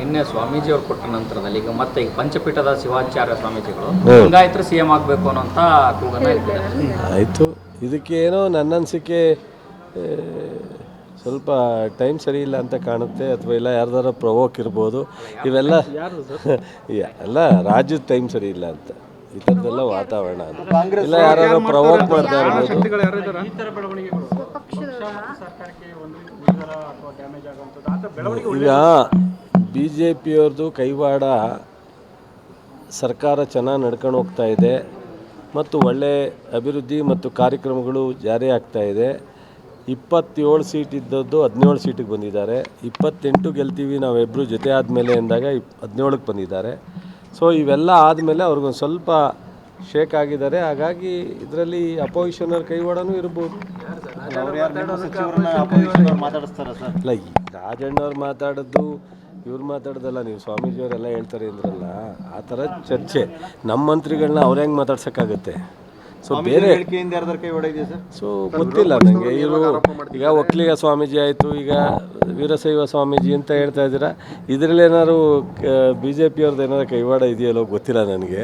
ನಿನ್ನೆ ಸ್ವಾಮೀಜಿ ಅವರು ಕೊಟ್ಟ ನಂತರದಲ್ಲಿ ಈಗ ಮತ್ತೆ ಈಗ ಪಂಚಪೀಠದ ಶಿವಾಚಾರ್ಯ ಸ್ವಾಮೀಜಿಗಳು. ಲಿಂಗಾಯತರು ಸಿ ಎಂ ಆಗಬೇಕು ಅನ್ನೋಂಥ ಕೂಗನ್ನ ಇಟ್ಟಿದ್ದಾರೆ. ಆಯಿತು. ಇದಕ್ಕೇನೋ ನನ್ನ ಅನಿಸಿಕೆ ಸ್ವಲ್ಪ ಟೈಮ್ ಸರಿ ಇಲ್ಲ ಅಂತ ಕಾಣುತ್ತೆ ಅಥವಾ ಇಲ್ಲ ಯಾರ್ದಾರ ಪ್ರವೋಕ್ ಇರ್ಬೋದು. ಇವೆಲ್ಲ ಎಲ್ಲ ಅಲ್ಲ ರಾಜ್ಯದ ಟೈಮ್ ಸರಿ ಇಲ್ಲ ಅಂತ. ಈ ಥರದ್ದೆಲ್ಲ ವಾತಾವರಣ ಅದು ಇಲ್ಲ ಯಾರು ಪ್ರವೋಕ್ ಮಾಡ್ತಾ ಇರ್ಬೋದು. ಈಗ ಬಿ ಜೆ ಪಿಯವ್ರದ್ದು ಕೈವಾಡ ಸರ್ಕಾರ ಚೆನ್ನಾಗಿ ನಡ್ಕೊಂಡು ಹೋಗ್ತಾ ಇದೆ ಮತ್ತು ಒಳ್ಳೆ ಅಭಿವೃದ್ಧಿ ಮತ್ತು ಕಾರ್ಯಕ್ರಮಗಳು ಜಾರಿ ಆಗ್ತಾ ಇದೆ. ಇಪ್ಪತ್ತೇಳು ಸೀಟ್ ಇದ್ದದ್ದು ಹದಿನೇಳು ಸೀಟಿಗೆ ಬಂದಿದ್ದಾರೆ. ಇಪ್ಪತ್ತೆಂಟು ಗೆಲ್ತೀವಿ ನಾವಿಬ್ಬರು ಜೊತೆ ಆದಮೇಲೆ ಅಂದಾಗ ಇಪ್ ಹದಿನೇಳಕ್ಕೆ ಬಂದಿದ್ದಾರೆ. ಸೊ ಇವೆಲ್ಲ ಆದಮೇಲೆ ಅವ್ರಿಗೊಂದು ಸ್ವಲ್ಪ ಶೇಕ್ ಆಗಿದ್ದಾರೆ. ಹಾಗಾಗಿ ಇದರಲ್ಲಿ ಅಪೋಸಿಷನರ್ ಕೈವಾಡನೂ ಇರ್ಬೋದು. ಅಲ್ಲ ರಾಜಣ್ಣವ್ರು ಮಾತಾಡೋದು ಇವ್ರು ಮಾತಾಡೋದಲ್ಲ ನೀವು ಸ್ವಾಮೀಜಿಯವರೆಲ್ಲ ಹೇಳ್ತಾರೆ ಅಂದ್ರಲ್ಲ ಆ ಥರ ಚರ್ಚೆ. ನಮ್ಮ ಮಂತ್ರಿಗಳನ್ನ ಅವ್ರು ಹೆಂಗೆ ಮಾತಾಡ್ಸೋಕ್ಕಾಗುತ್ತೆ? ಸೊ ಬೇರೆ ಸೊ ಗೊತ್ತಿಲ್ಲ ನನಗೆ ಇವರು ಈಗ ಒಕ್ಕಲಿಗ ಸ್ವಾಮೀಜಿ ಆಯಿತು ಈಗ ವೀರಶೈವ ಸ್ವಾಮೀಜಿ ಅಂತ ಹೇಳ್ತಾ ಇದ್ದೀರಾ. ಇದರಲ್ಲಿ ಏನಾದ್ರು ಬಿ ಜೆ ಪಿಯವ್ರದ್ದು ಏನಾದ್ರು ಕೈವಾಡ ಇದೆಯಲ್ಲೋ ಗೊತ್ತಿಲ್ಲ ನನಗೆ.